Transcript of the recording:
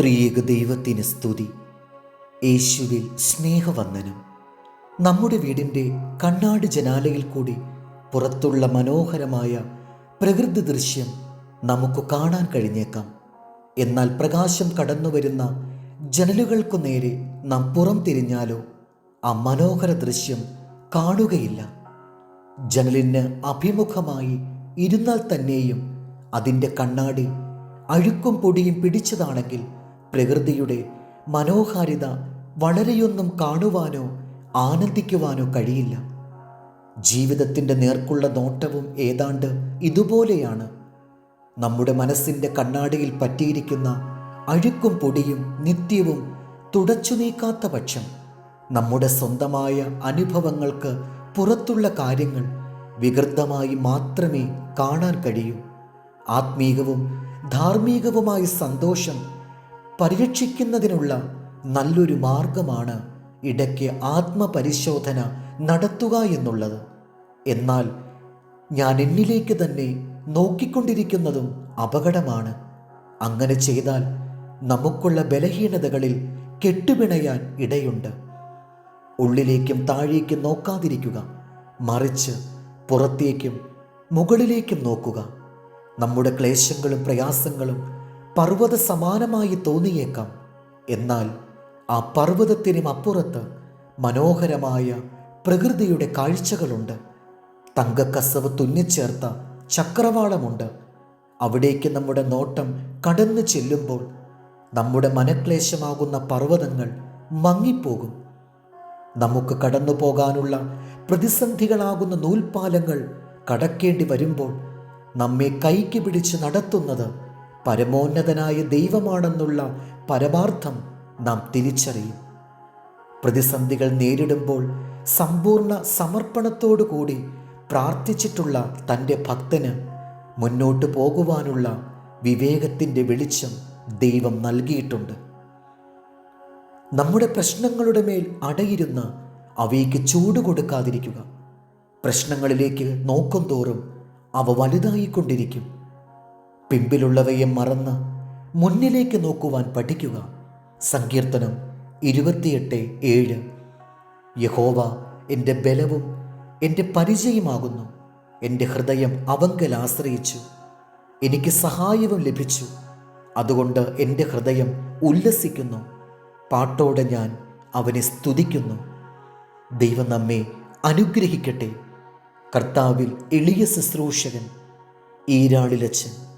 ത്രിയേക ദൈവത്തിന് സ്തുതി. യേശുവിൽ സ്നേഹവന്ദനം. നമ്മുടെ വീടിന്റെ കണ്ണാട് ജനാലയിൽ കൂടി പുറത്തുള്ള മനോഹരമായ പ്രകൃതി ദൃശ്യം നമുക്ക് കാണാൻ കഴിഞ്ഞേക്കാം. എന്നാൽ പ്രകാശം കടന്നു വരുന്ന ജനലുകൾക്കു നേരെ നാം പുറം തിരിഞ്ഞാലോ ആ മനോഹര ദൃശ്യം കാണുകയില്ല. ജനലിന് അഭിമുഖമായി ഇരുന്നാൽ തന്നെയും അതിന്റെ കണ്ണാടി അഴുക്കും പൊടിയും പിടിച്ചതാണെങ്കിൽ പ്രകൃതിയുടെ മനോഹാരിത വളരെയൊന്നും കാണുവാനോ ആനന്ദിക്കുവാനോ കഴിയില്ല. ജീവിതത്തിന്റെ നേർക്കുള്ള നോട്ടവും ഏതാണ്ട് ഇതുപോലെയാണ്. നമ്മുടെ മനസ്സിന്റെ കണ്ണാടിയിൽ പറ്റിയിരിക്കുന്ന അഴുക്കും പൊടിയും നിത്യവും തുടച്ചു നീക്കാത്ത പക്ഷം നമ്മുടെ സ്വന്തമായ അനുഭവങ്ങൾക്ക് പുറത്തുള്ള കാര്യങ്ങൾ വികൃതമായി മാത്രമേ കാണാൻ കഴിയൂ. ആത്മീകവും ധാർമ്മികവുമായ സന്തോഷം പരിരക്ഷിക്കുന്നതിനുള്ള നല്ലൊരു മാർഗമാണ് ഇടയ്ക്ക് ആത്മപരിശോധന നടത്തുക എന്നുള്ളത്. എന്നാൽ ഞാൻ എന്നിലേക്ക് തന്നെ നോക്കിക്കൊണ്ടിരിക്കുന്നതും അപകടമാണ്. അങ്ങനെ ചെയ്താൽ നമുക്കുള്ള ബലഹീനതകളിൽ കെട്ടുപിണയാൻ ഇടയുണ്ട്. ഉള്ളിലേക്കും താഴേക്കും നോക്കാതിരിക്കുക. മറിച്ച് പുറത്തേക്കും മുകളിലേക്കും നോക്കുക. നമ്മുടെ ക്ലേശങ്ങളും പ്രയാസങ്ങളും പർവത സമാനമായി തോന്നിയേക്കാം. എന്നാൽ ആ പർവതത്തിനും അപ്പുറത്ത് മനോഹരമായ പ്രകൃതിയുടെ കാഴ്ചകളുണ്ട്. തങ്കക്കസവ് തുന്നിച്ചേർത്ത ചക്രവാളമുണ്ട്. അവിടേക്ക് നമ്മുടെ നോട്ടം കടന്നു ചെല്ലുമ്പോൾ നമ്മുടെ മനക്ലേശമാകുന്ന പർവതങ്ങൾ മങ്ങിപ്പോകും. നമുക്ക് കടന്നു പോകാനുള്ള പ്രതിസന്ധികളാകുന്ന നൂൽപാലങ്ങൾ കടക്കേണ്ടി വരുമ്പോൾ നമ്മെ കൈക്ക് പിടിച്ച് നടത്തുന്നത് പരമോന്നതനായ ദൈവമാണെന്നുള്ള പരമാർത്ഥം നാം തിരിച്ചറിയും. പ്രതിസന്ധികൾ നേരിടുമ്പോൾ സമ്പൂർണ സമർപ്പണത്തോടു കൂടി പ്രാർത്ഥിച്ചിട്ടുള്ള തന്റെ ഭക്തന് മുന്നോട്ട് പോകുവാനുള്ള വിവേകത്തിന്റെ വെളിച്ചം ദൈവം നൽകിയിട്ടുണ്ട്. നമ്മുടെ പ്രശ്നങ്ങളുടെ മേൽ അടയിരുന്ന് അവയ്ക്ക് ചൂട് കൊടുക്കാതിരിക്കുക. പ്രശ്നങ്ങളിലേക്ക് നോക്കും തോറും അവ വലുതായിക്കൊണ്ടിരിക്കും. പിമ്പിലുള്ളവയെ മറന്ന് മുന്നിലേക്ക് നോക്കുവാൻ പഠിക്കുക. സങ്കീർത്തനം ഇരുപത്തിയെട്ട് ഏഴ്. യഹോവ എന്റെ ബലവും എന്റെ പരിചയമാകുന്നു. എന്റെ ഹൃദയം അവങ്കൽ ആശ്രയിച്ചു. എനിക്ക് സഹായവും ലഭിച്ചു. അതുകൊണ്ട് എന്റെ ഹൃദയം ഉല്ലസിക്കുന്നു. പാട്ടോടെ ഞാൻ അവനെ സ്തുതിക്കുന്നു. ദൈവം നമ്മെ അനുഗ്രഹിക്കട്ടെ. കർത്താവിൽ എളിയ ശുശ്രൂഷകൻ ഈരാളിലച്ചൻ